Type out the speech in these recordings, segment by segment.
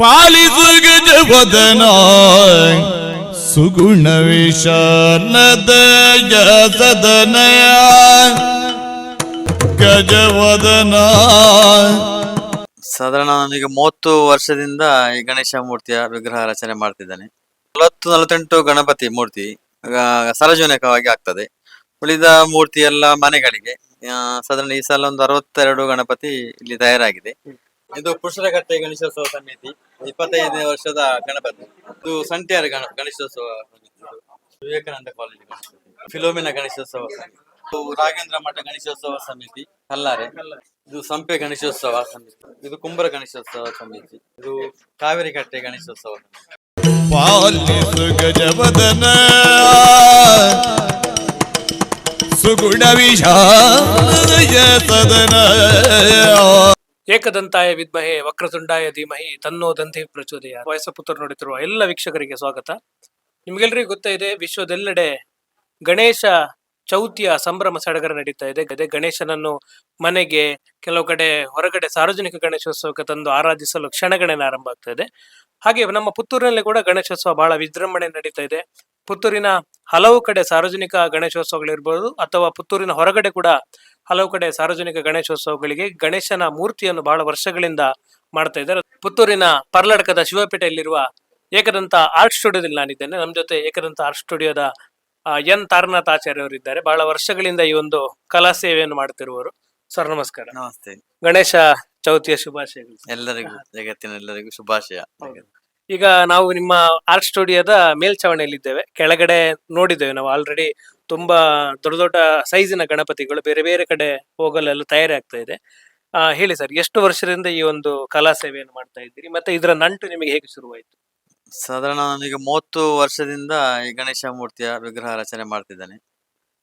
ಪಾಲಿಸು ಗಜವದನ ಸುಗುಣ ವಿಶಾಲದಯ ಸದನಯ ಗಜವದನ ಸಾಧಾರಣ ನನಗೆ ಮೂವತ್ತು ವರ್ಷದಿಂದ ಈ ಗಣೇಶ ಮೂರ್ತಿಯ ವಿಗ್ರಹ ರಚನೆ ಮಾಡ್ತಿದ್ದೇನೆ. ನಲವತ್ತು ನಲವತ್ತೆಂಟು ಗಣಪತಿ ಮೂರ್ತಿ ಸಾರ್ವಜನಿಕವಾಗಿ ಆಗ್ತದೆ. ಉಳಿದ ಮೂರ್ತಿ ಎಲ್ಲ ಮನೆಗಳಿಗೆ ಸಾಧಾರಣ ಈ ಸಲ ಒಂದು ಅರವತ್ತೆರಡು ಗಣಪತಿ ಇಲ್ಲಿ ತಯಾರಾಗಿದೆ. ಇದು ಪುರುಷರಕಟ್ಟೆ ಗಣೇಶೋತ್ಸವ ಸಮಿತಿ. ಇಪ್ಪತ್ತೈದನೇ ವರ್ಷದ ಗಣಪತಿ. ಇದು ಸಂಟ್ಯಾರ ಗಣ, ಗಣೇಶೋತ್ಸವ. ವಿವೇಕಾನಂದ ಕಾಲೇಜ್ ಫಿಲೋಮಿನ ಗಣೇಶೋತ್ಸವ ಇದು ರಾಘೇಂದ್ರ ಮಠ ಗಣೇಶೋತ್ಸವ ಸಮಿತಿ. ಕಲ್ಲಾರೆ. ಇದು ಸಂಪೆ ಗಣೇಶೋತ್ಸವ ಸಮಿತಿ. ಇದು ಕುಂಬರ ಗಣೇಶೋತ್ಸವ ಸಮಿತಿ. ಇದು ಕಾವೇರಿ ಕಟ್ಟೆ ಗಣೇಶೋತ್ಸವ ಗಜವದನ. ಸುಗುಣ ಸದನ ಏಕದಂತಾಯ ವಿದ್ಮಹೆ ವಕ್ರತುಂಡಾಯ ಧೀಮಹಿ ತನ್ನೋ ದಂಧಿ ಪ್ರಚೋದಯ. ವಯಸ್ಸ ಪುತ್ರ ನೋಡುತ್ತಿರುವ ಎಲ್ಲ ವೀಕ್ಷಕರಿಗೆ ಸ್ವಾಗತ. ನಿಮಗೆಲ್ಲರಿಗೂ ಗೊತ್ತಾ ಇದೆ, ವಿಶ್ವದೆಲ್ಲೆಡೆ ಗಣೇಶ ಚೌತಿಯ ಸಂಭ್ರಮ ಸಡಗರ ನಡೀತಾ ಇದೆ. ಅದೇ ಗಣೇಶನನ್ನು ಮನೆಗೆ ಕೆಲವು ಕಡೆ ಹೊರಗಡೆ ಸಾರ್ವಜನಿಕ ಗಣೇಶೋತ್ಸವಕ್ಕೆ ತಂದು ಆರಾಧಿಸಲು ಕ್ಷಣಗಣನೆ ಆರಂಭ ಆಗ್ತಾ ಇದೆ. ಹಾಗೆ ನಮ್ಮ ಪುತ್ತೂರಿನಲ್ಲಿ ಕೂಡ ಗಣೇಶೋತ್ಸವ ಬಹಳ ವಿಜೃಂಭಣೆ ನಡೀತಾ ಇದೆ. ಪುತ್ತೂರಿನ ಹಲವು ಕಡೆ ಸಾರ್ವಜನಿಕ ಗಣೇಶೋತ್ಸವಗಳಿರ್ಬೋದು ಅಥವಾ ಪುತ್ತೂರಿನ ಹೊರಗಡೆ ಕೂಡ ಹಲವು ಕಡೆ ಸಾರ್ವಜನಿಕ ಗಣೇಶೋತ್ಸವಗಳಿಗೆ ಗಣೇಶನ ಮೂರ್ತಿಯನ್ನು ಬಹಳ ವರ್ಷಗಳಿಂದ ಮಾಡ್ತಾ ಇದ್ದಾರೆ. ಪುತ್ತೂರಿನ ಪರ್ಲಡ್ಕದ ಶಿವಪೇಟೆಯಲ್ಲಿರುವ ಏಕದಂತ ಆರ್ಟ್ ಸ್ಟುಡಿಯೋದಲ್ಲಿ ನಾನಿದ್ದೇನೆ. ನಮ್ಮ ಜೊತೆ ಏಕದಂತ ಆರ್ಟ್ ಸ್ಟುಡಿಯೋದ ಎನ್ ತಾರನಾಥ್ ಆಚಾರ್ಯ ಅವರು ಇದ್ದಾರೆ ಬಹಳ ವರ್ಷಗಳಿಂದ ಈ ಒಂದು ಕಲಾ ಸೇವೆಯನ್ನು ಮಾಡ್ತಿರುವವರು ಸರ್ ನಮಸ್ಕಾರ. ನಮಸ್ತೆ. ಗಣೇಶ ಚೌತಿಯ ಶುಭಾಶಯಗಳು ಎಲ್ಲರಿಗೂ ಜಗತ್ತಿನ ಎಲ್ಲರಿಗೂ ಶುಭಾಶಯ. ಈಗ ನಾವು ನಿಮ್ಮ ಆರ್ಟ್ ಸ್ಟುಡಿಯೋದ ಮೇಲ್ಛಾವಣಿಯಲ್ಲಿದ್ದೇವೆ. ಕೆಳಗಡೆ ನೋಡಿದ್ದೇವೆ ನಾವು. ಆಲ್ರೆಡಿ ತುಂಬಾ ದೊಡ್ಡ ದೊಡ್ಡ ಸೈಜಿನ ಗಣಪತಿಗಳು ಬೇರೆ ಬೇರೆ ಕಡೆ ಹೋಗಲೆಲ್ಲ ತಯಾರಿ ಆಗ್ತಾ ಇದೆ. ಆ, ಹೇಳಿ ಸರ್ ಎಷ್ಟು ವರ್ಷದಿಂದ ಈ ಒಂದು ಕಲಾ ಸೇವೆಯನ್ನು ಮಾಡ್ತಾ ಇದ್ದೀರಿ? ಮತ್ತೆ ಇದರ ನಂಟು ನಿಮಗೆ ಹೇಗೆ ಶುರುವಾಯಿತು? ಸಾಧಾರಣ ನನಗೆ ಮೂವತ್ತು ವರ್ಷದಿಂದ ಈ ಗಣೇಶ ಮೂರ್ತಿಯ ವಿಗ್ರಹ ರಚನೆ ಮಾಡ್ತಿದ್ದೇನೆ.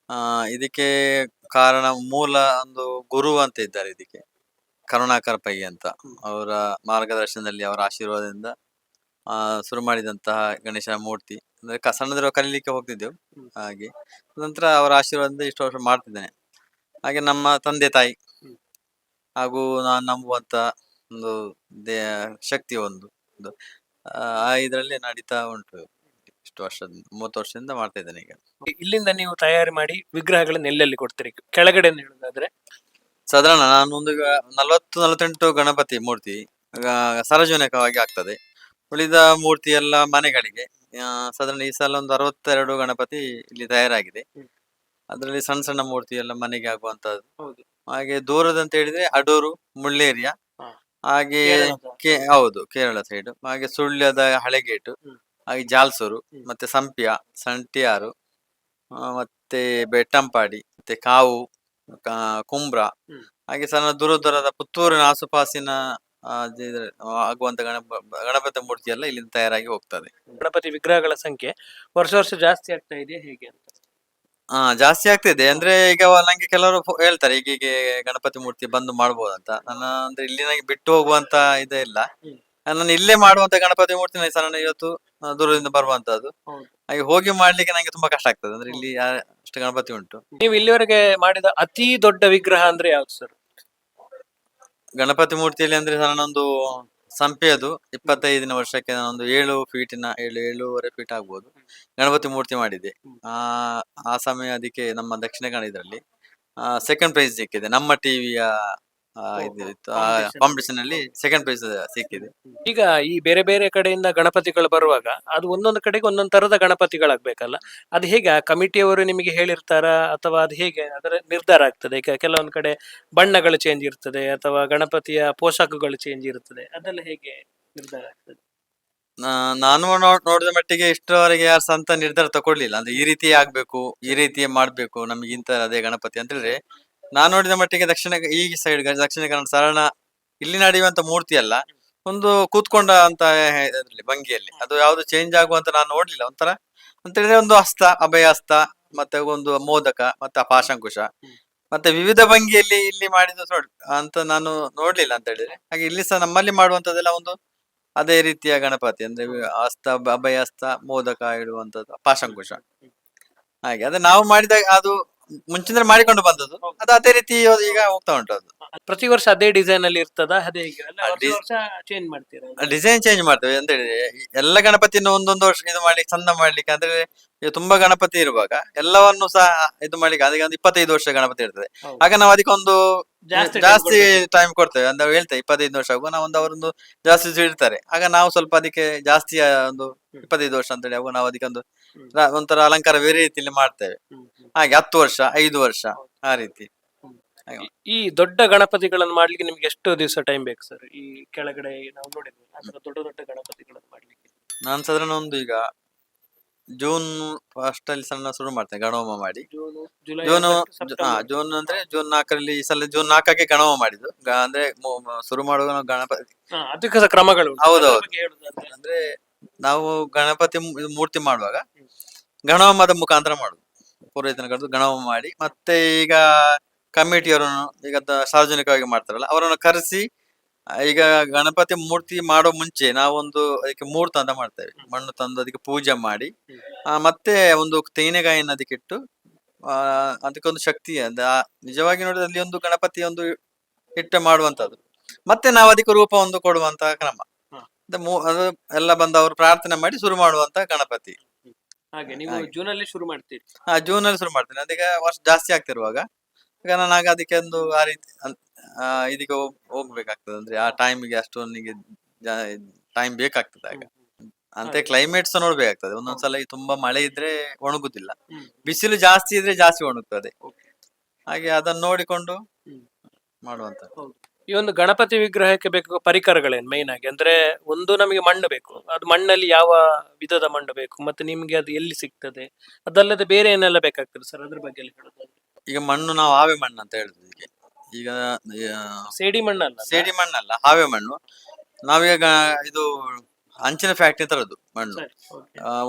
ಆ ಇದಕ್ಕೆ ಕಾರಣ ಮೂಲ ಒಂದು ಗುರು ಅಂತ ಇದ್ದಾರೆ ಇದಕ್ಕೆ. ಕರುಣಾಕರ ಪೈ ಅಂತ. ಅವರ ಮಾರ್ಗದರ್ಶನದಲ್ಲಿ ಅವರ ಆಶೀರ್ವಾದದಿಂದ ಆ ಶುರು ಮಾಡಿದಂತಹ ಗಣೇಶ ಮೂರ್ತಿ. ಅಂದ್ರೆ ಕ- ಸಣ್ಣದಿರುವ ಕಲೀಲಿಕ್ಕೆ ಹೋಗ್ತಿದ್ದೆವು. ಹಾಗೆ. ನಂತರ ಅವರ ಆಶೀರ್ವಾದದಿಂದ ಇಷ್ಟು ವರ್ಷ ಮಾಡ್ತಿದ್ದೇನೆ. ಹಾಗೆ ನಮ್ಮ ತಂದೆ ತಾಯಿ ಹಾಗೂ ನಾನು ನಂಬುವಂತ ಒಂದು ದೇ ಶಕ್ತಿ ಒಂದು ಒಂದು ಆ ಇದರಲ್ಲಿ ನಡೀತಾ ಉಂಟು. ಇಷ್ಟು ವರ್ಷದಿಂದ ಮೂವತ್ತು ವರ್ಷದಿಂದ ಮಾಡ್ತಾ ಇದ್ದೇನೆ ಈಗ. ಇಲ್ಲಿಂದ ನೀವು ತಯಾರಿ ಮಾಡಿ ವಿಗ್ರಹಗಳನ್ನ ಎಲ್ಲೆಲ್ಲಿ ಕೊಡ್ತೀರಿ. ಕೆಳಗಡೆ ಹೇಳುದಾದ್ರೆ? ಸಾಧಾರಣ ನಾನು ಒಂದು ಈಗ ನಲವತ್ತು ನಲವತ್ತೆಂಟು ಗಣಪತಿ ಮೂರ್ತಿ ಸಾರ್ವಜನಿಕವಾಗಿ ಆಗ್ತದೆ. ಉಳಿದ ಮೂರ್ತಿ ಎಲ್ಲ ಮನೆಗಳಿಗೆ ಆ, ಸಾಧಾರಣ ಈ ಸಲ ಒಂದು ಅರವತ್ತೆರಡು ಗಣಪತಿ ಇಲ್ಲಿ ತಯಾರಾಗಿದೆ ಅದರಲ್ಲಿ ಸಣ್ಣ ಸಣ್ಣ ಮೂರ್ತಿ ಎಲ್ಲ ಮನೆಗೆ ಆಗುವಂತದ್ದು ಹೌದು. ಹಾಗೆ ದೂರದ ಅಂತ ಹೇಳಿದ್ರೆ ಅಡೂರು ಮುಳ್ಳೇರಿಯ ಹಾ. ಹಾಗೆ ಕೇರಳದ. ಕೆ ಹೌದು ಕೇರಳ ಸೈಡ್ ಹಾಗೆ ಸುಳ್ಯದ ಹಳೆಗೇಟು ಹ್ಮ್. ಹಾಗೆ ಜಾಲ್ಸೂರು ಹ್ಮ್. ಮತ್ತೆ ಸಂಪ್ಯ ಸಂಟಿಯಾರು ಆ, ಮತ್ತೆ ಬೆಟ್ಟಂಪಾಡಿ ಮತ್ತೆ ಕಾವು ಕಾ- ಕುಂಬ್ರ ಹ್ಮ್. ಹಾಗೆ ಸಣ್ಣ ದೂರ ದೂರದ ಪುತ್ತೂರಿನ ಆಸುಪಾಸಿನ ಆಗುವಂತ ಗಣಪ ಗಣಪತಿ ಮೂರ್ತಿ ಎಲ್ಲ ಇಲ್ಲಿಂದ ತಯಾರಾಗಿ ಹೋಗ್ತದೆ. ಗಣಪತಿ ವಿಗ್ರಹಗಳ ಸಂಖ್ಯೆ ವರ್ಷ ವರ್ಷ ಜಾಸ್ತಿ ಆಗ್ತಾ ಇದೆ ಹೇಗೆ ಅಂತ? ಹಾ ಜಾಸ್ತಿ ಆಗ್ತಿದೆ ಅಂದ್ರೆ ಈಗ ನಂಗೆ ಕೆಲವರು ಹೇಳ್ತಾರೆ ಈಗ ಗಣಪತಿ ಮೂರ್ತಿ ಬಂದು ಮಾಡ್ಬೋದಂತ. ನನ್ನ ಅಂದ್ರೆ ಇಲ್ಲಿ ನಂಗೆ ಬಿಟ್ಟು ಹೋಗುವಂತ ಇದೇ ಇಲ್ಲ. ನಾನು ಇಲ್ಲೇ ಮಾಡುವಂತ ಗಣಪತಿ ಮೂರ್ತಿ ನನಗೆ ಸಣ್ಣ ಇವತ್ತು ದೂರದಿಂದ ಬರುವಂತದ್ದು. ಹಾಗೆ ಹೋಗಿ ಮಾಡ್ಲಿಕ್ಕೆ ನಂಗೆ ತುಂಬಾ ಕಷ್ಟ ಆಗ್ತದೆ. ಅಂದ್ರೆ ಇಲ್ಲಿ ಅಷ್ಟು ಗಣಪತಿ ಉಂಟು. ನೀವು ಇಲ್ಲಿವರೆಗೆ ಮಾಡಿದ ಅತಿ ದೊಡ್ಡ ವಿಗ್ರಹ ಅಂದ್ರೆ ಯಾವ್ದು ಸರ್ ಗಣಪತಿ ಮೂರ್ತಿಯಲ್ಲಿ ಅಂದ್ರೆ ಸಣ್ಣ ಸಂಪೆ ಅದು. ಇಪ್ಪತ್ತೈದಿನ ವರ್ಷಕ್ಕೆ ನಾನೊಂದು ಏಳು ಫೀಟಿನ ಏಳು, ಏಳೂವರೆ ಫೀಟ್ ಆಗ್ಬೋದು. ಗಣಪತಿ ಮೂರ್ತಿ ಮಾಡಿದೆ ಆ ಆ ಸಮಯ ಅದಕ್ಕೆ ನಮ್ಮ ದಕ್ಷಿಣ ಕನ್ನಡ ಇದರಲ್ಲಿ ಸೆಕೆಂಡ್ ಪ್ರೈಸ್ ಸಿಕ್ಕಿದೆ. ನಮ್ಮ ಟಿವಿಯ ಆ. ಕಾಂಪಿಟೇಷನ್ ಅಲ್ಲಿ ಸೆಕೆಂಡ್ ಪ್ರೈಸ್ ಸಿಕ್ಕಿದೆ. ಈಗ ಈ ಬೇರೆ ಬೇರೆ ಕಡೆಯಿಂದ ಗಣಪತಿಗಳು ಬರುವಾಗ ಅದು ಒಂದೊಂದು ಕಡೆಗೆ ಒಂದೊಂದು ತರದ ಗಣಪತಿಗಳಾಗ್ಬೇಕಲ್ಲ. ಅದು ಹೇಗೆ? ಆ ಕಮಿಟಿಯವರು ನಿಮಗೆ ಹೇಳಿರ್ತಾರ? ಅಥವಾ ಅದು ಹೇಗೆ? ಅದರ ನಿರ್ಧಾರ ಆಗ್ತದೆ. ಈಗ ಕೆಲವೊಂದು ಕಡೆ ಬಣ್ಣಗಳು ಚೇಂಜ್ ಇರ್ತದೆ ಅಥವಾ ಗಣಪತಿಯ ಪೋಷಕಗಳು ಚೇಂಜ್ ಇರ್ತದೆ. ಅದೆಲ್ಲ ಹೇಗೆ ನಿರ್ಧಾರ ಆಗ್ತದೆ? ನಾನು ನೋಡಿದ ಮಟ್ಟಿಗೆ ಇಷ್ಟರವರೆಗೆ ಯಾರು ಅಂತ ನಿರ್ಧಾರ ತಗೊಳ್ಳಿಲ್ಲ. ಅಂದ್ರೆ ಈ ರೀತಿ ಆಗ್ಬೇಕು ಈ ರೀತಿ ಮಾಡ್ಬೇಕು ನಮ್ಗೆ ಇಂತ ಅದೇ ಗಣಪತಿ ಅಂತ ಹೇಳಿದ್ರೆ ನಾನು ನೋಡಿದ ಮಟ್ಟಿಗೆ ದಕ್ಷಿಣ ಈ ಸೈಡ್ ದಕ್ಷಿಣ ಕನ್ನಡ ಸರಳ ಇಲ್ಲಿ ನಡೆಯುವಂತ ಮೂರ್ತಿ ಅಲ್ಲ, ಒಂದು ಕೂತ್ಕೊಂಡ ಅಂತ ಭಂಗಿಯಲ್ಲಿ ಅದು ಯಾವ್ದು ಚೇಂಜ್ ಆಗುವಂತ ನಾನು ನೋಡ್ಲಿಲ್ಲ. ಒಂಥರ ಅಂತ ಹೇಳಿದ್ರೆ ಒಂದು ಹಸ್ತ ಅಭಯ ಹಸ್ತ ಮತ್ತೆ ಒಂದು ಮೋದಕ, ಮತ್ತೆ ಪಾಶಂಕುಶ, ಮತ್ತೆ ವಿವಿಧ ಭಂಗಿಯಲ್ಲಿ ಇಲ್ಲಿ ಮಾಡಿದ್ದು ನೋಡ್ ಅಂತ ನಾನು ನೋಡ್ಲಿಲ್ಲ ಅಂತ ಹೇಳಿದ್ರೆ. ಹಾಗೆ ಇಲ್ಲಿ ಸಹ ನಮ್ಮಲ್ಲಿ ಮಾಡುವಂತದೆಲ್ಲ ಒಂದು ಅದೇ ರೀತಿಯ ಗಣಪತಿ, ಅಂದ್ರೆ ಹಸ್ತ ಅಭಯ ಹಸ್ತ ಮೋದಕ ಇಡುವಂತದ್ದು ಪಾಶಂಕುಶ. ಹಾಗೆ, ಅದೇ ನಾವು ಮಾಡಿದಾಗ ಅದು ಮುಂಚಿನ ಮಾಡಿಕೊಂಡು ಬಂದದ್ದು. ಅದು ಅದೇ ರೀತಿ ಈಗ ಹೋಗ್ತಾ ಉಂಟು ಅದು. ಪ್ರತಿ ವರ್ಷ ಅದೇ ಡಿಸೈನ್ ಅಲ್ಲಿ ಇರ್ತದ? ಅದೇ ಹೇಗೆ ಅಲ್ಲ ಆ ವರ್ಷ ಡಿ- ವರ್ಷ ಚೇಂಜ್ ಮಾಡ್ತೀರಾ? ಡಿಸೈನ್ ಚೇಂಜ್ ಮಾಡ್ತೇವೆ. ಅಂತ ಈ ಎಲ್ಲ ಗಣಪತಿಯನ್ನು ಒಂದೊಂದು ವರ್ಷ ಇದು ಮಾಡ್ಲಿಕ್ಕೆ ಚಂದ ಮಾಡ್ಲಿಕ್ಕೆ ಅಂದ್ರೆ ಈಗ ತುಂಬಾ ಗಣಪತಿ ಇರುವಾಗ ಎಲ್ಲವನ್ನು ಸಹ ಇದು ಮಾಡ್ಲಿಕ್ಕೆ ಅದಕ್ಕೆ ಒಂದು ಇಪ್ಪತ್ತೈದು ವರ್ಷ ಗಣಪತಿ ಇರ್ತದೆ. ಹೌದು. ಆಗ ನಾವು ಅದಕ್ಕೊಂದು ಜಾಸ್ತಿ time ಜಾಸ್ತಿ ಟೈಮ್ ಕೊಡ್ತೇವೆ. ಅಂದ್ರೆ ಹೇಳ್ತೇವೆ ಇಪ್ಪತ್ತೈದು ವರ್ಷ ಆಗುವ ನಾವು ಒಂದು ಅವರೊಂದು ಜಾಸ್ತಿ ದಿವ್ಸ ಇಡ್ತಾರೆ ಆಗ ನಾವು ಸ್ವಲ್ಪ ಅದಕ್ಕೆ ಜಾಸ್ತಿ ಒಂದು ಇಪ್ಪತ್ತೈದು ವರ್ಷ ಅಂತ ಹೇಳಿ ಆಗುವ ನಾವು ಅದಕ್ಕೊಂದು ಒಂದು ರ- ಒಂಥರ ಅಲಂಕಾರ ಬೇರೆ ರೀತಿಯಲ್ಲಿ ಮಾಡ್ತೇವೆ. ಹ್ಮ್. ಹಾಗೆ ಹತ್ತು ವರ್ಷ ಐದು ವರ್ಷ ಆ ರೀತಿ. ಈ- ಈ ದೊಡ್ಡ ಗಣಪತಿಗಳನ್ನು ಮಾಡ್ಲಿಕ್ಕೆ ನಿಮ್ಗೆ ಎಷ್ಟು ದಿವಸ ಟೈಮ್ ಬೇಕು ಸರ್ ಈ ಕೆಳಗಡೆ ನಾವು ನೋಡಿದ್ವಿ ಆ ದೊಡ್ಡ ದೊಡ್ಡ ಗಣಪತಿಗಳನ್ನು ಮಾಡ್ಲಿಕ್ಕೆ? ನಾನ್ ಸಾಧಾರಣ ಒಂದು ಈಗ ಜೂನ್ ಫಸ್ಟ್ ಅಲ್ಲಿ ಸಣ್ಣ ಶುರು ಮಾಡ್ತೇನೆ ಗಣಹೋಮ ಮಾಡಿ. ಜೂನ್ ಜುಲೈ ಜೂನ್ ಆಗಸ್ಟ್, ಹಾ ಸೆಪ್ಟೆಂಬರ್. ಜೂನ್ ಅಂದ್ರೆ ಜೂನ್ ನಾಲ್ಕರಲ್ಲಿ ಈ ಸಲ ಜೂನ್ ನಾಲ್ಕಕ್ಕೆ ಗಣಹೋಮ ಮಾಡಿದ್ದು. ಗ- ಅಂದ್ರೆ ಮು- ಮ- ಶುರು ಮಾಡುವಾಗ ನಾವು ಗಣಪತಿ ಹಾ, ಅದಕ್ಕೆ ಸಹ ಕ್ರಮಗಳು ಉಂಟು. ಹೌದು, ಅದ್ರ ಹೌದು. ಬಗ್ಗೆ ಹೇಳುದಾದ್ರೆ ಅಂದ್ರೆ ನಾವು ಗಣಪತಿ ಮು- ಮೂರ್ತಿ ಮಾಡುವಾಗ ಗಣಹೋಮದ ಮುಖಾಂತರ ಮಾಡುದು. ಪುರೋಹಿತನ ಕರೆದು ಗಣವ ಮಾಡಿ ಮತ್ತೆ ಈಗ ಕಮಿಟಿಯವರನ್ನು ಈಗ ಸಾರ್ವಜನಿಕವಾಗಿ ಮಾಡ್ತಾರಲ್ಲ ಅವರನ್ನು ಕರೆಸಿ ಈಗ ಗಣಪತಿ ಮೂರ್ತಿ ಮಾಡೋ ಮುಂಚೆ ನಾವೊಂದು ಅದಕ್ಕೆ ಮೂರ್ತ ಅಂತ ಮಾಡ್ತೇವೆ. ಮಣ್ಣು ತಂದು ಅದಕ್ಕೆ ಪೂಜೆ ಮಾಡಿ ಆ, ಮತ್ತೆ ಒಂದು ತೆಂಗಿನಕಾಯಿಯನ್ನು ಅದಕ್ಕೆ ಇಟ್ಟು ಆ ಅದಕ್ಕೊಂದು ಶಕ್ತಿ ಅಂದ್ರೆ ನಿಜವಾಗಿ ನೋಡಿದ್ರೆ ಅಲ್ಲಿ ಒಂದು ಗಣಪತಿ ಒಂದು ಇಟ್ಟು ಮಾಡುವಂತದ್ದು ಮತ್ತೆ ನಾವು ಅದಕ್ಕೆ ರೂಪ ಒಂದು ಕೊಡುವಂತಹ ಕ್ರಮ. ಅದು ಎಲ್ಲ ಬಂದವರು ಪ್ರಾರ್ಥನೆ ಮಾಡಿ ಶುರು ಮಾಡುವಂತ ಗಣಪತಿ. ಹಾಗೆ ನೀವು ಜೂನ್ ಅಲ್ಲಿ ಶುರು ಮಾಡ್ತೀರಿ. ಹಾ ಜೂನ್ ಅಲ್ಲಿ ಶುರು ಮಾಡ್ತೇನೆ. ಅದೀಗ ವರ್ಷ ಜಾಸ್ತಿ ಆಗ್ತಿರುವಾಗ. ಈಗ ನಾನು ಆಗ ಅದಕ್ಕೆ ಒಂದು ಆ ರೀತಿ ಅನ್- ಆ, ಇದಕ್ಕೆ ಹೋಗ್- ಹೋಗ್ಬೇಕಾಗ್ತದೆ. ಅಂದ್ರೆ ಆ ಟೈಮಿಗೆ ಅಷ್ಟೊಂದಿಗೆ ಟೈಮ್ ಬೇಕಾಗ್ತದೆ ಆಗ. ಅಂತ ಕ್ಲೈಮೇಟ್ಸ್ ನೋಡ್ಬೇಕಾಗ್ತದೆ. ಒಂದೊಂದ್ಸಲ ಈ ತುಂಬಾ ಮಳೆ ಇದ್ರೆ ಒಣಗುದಿಲ್ಲ. ಹ್ಮ್. ಬಿಸಿಲು ಜಾಸ್ತಿ ಇದ್ರೆ ಜಾಸ್ತಿ ಒಣಗ್ತದೆ. Okay. ಹಾಗೆ ಅದನ್ನ ನೋಡಿಕೊಂಡು ಹ್ಮ್. ಮಾಡುವಂತ ಈ ಒಂದು ಗಣಪತಿ ವಿಗ್ರಹಕ್ಕೆ ಬೇಕು ಪರಿಕರಗಳೇನು ಮೈನ್ ಆಗಿ? ಅಂದ್ರೆ ಒಂದು ನಮಗೆ ಮಣ್ಣು ಬೇಕು. ಅದು ಮಣ್ಣಲ್ಲಿ ಯಾವ ವಿಧದ ಮಣ್ಣು ಬೇಕು? ಮತ್ತೆ ನಿಮ್ಗೆ ಅದು ಎಲ್ಲಿ ಸಿಗ್ತದೆ? ಅದಲ್ಲದೆ ಬೇರೆ ಏನೆಲ್ಲ ಬೇಕಾಗ್ತದೆ ಸರ್ ಅದ್ರ ಬಗ್ಗೆ ಎಲ್ಲ ಹೇಳೋದಾದ್ರೆ ಈಗ ಮಣ್ಣು ನಾವು ಹಾವೆ ಮಣ್ಣು ಅಂತ ಹೇಳ್ತೀವಿ ಈಗ. ಈಗ ಆ, ಸೇಡಿ ಮಣ್ಣಲ್ಲ? ಸೇಡಿ ಮಣ್ಣಲ್ಲ ಹಾವೆ ಮಣ್ಣು. ನಾವೀಗ ಇದು ಹಂಚಿನ ಫ್ಯಾಕ್ಟ್ರಿ ತರೋದು. ಮಣ್ಣು.